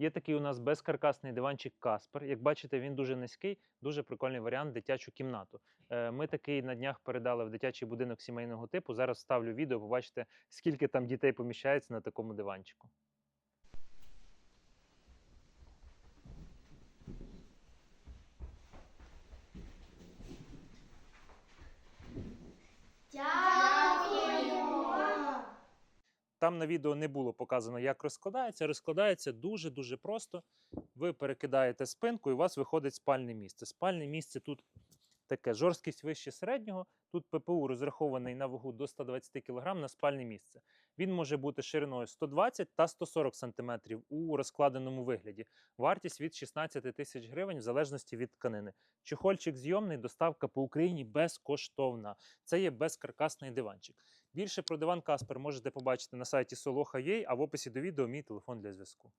Є такий у нас безкаркасний диванчик Каспер. Як бачите, він дуже низький, дуже прикольний варіант дитячу кімнату. Е, Ми такий на днях передали в дитячий будинок сімейного типу. Зараз ставлю відео, побачите, скільки там дітей поміщається на такому диванчику. Там на відео не було показано, як розкладається. Розкладається дуже-дуже просто. Ви перекидаєте спинку, і у вас виходить спальне місце. Спальне місце тут таке жорсткість вище середнього. Тут ППУ розрахований на вагу до 120 кг на спальне місце. Він може бути шириною 120 та 140 см у розкладеному вигляді. Вартість від 16 тисяч гривень в залежності від тканини. Чохольчик зйомний, доставка по Україні безкоштовна. Це є безкаркасний диванчик. Більше про диван Каспер можете побачити на сайті Soloha.ua, а в описі до відео мій телефон для зв'язку.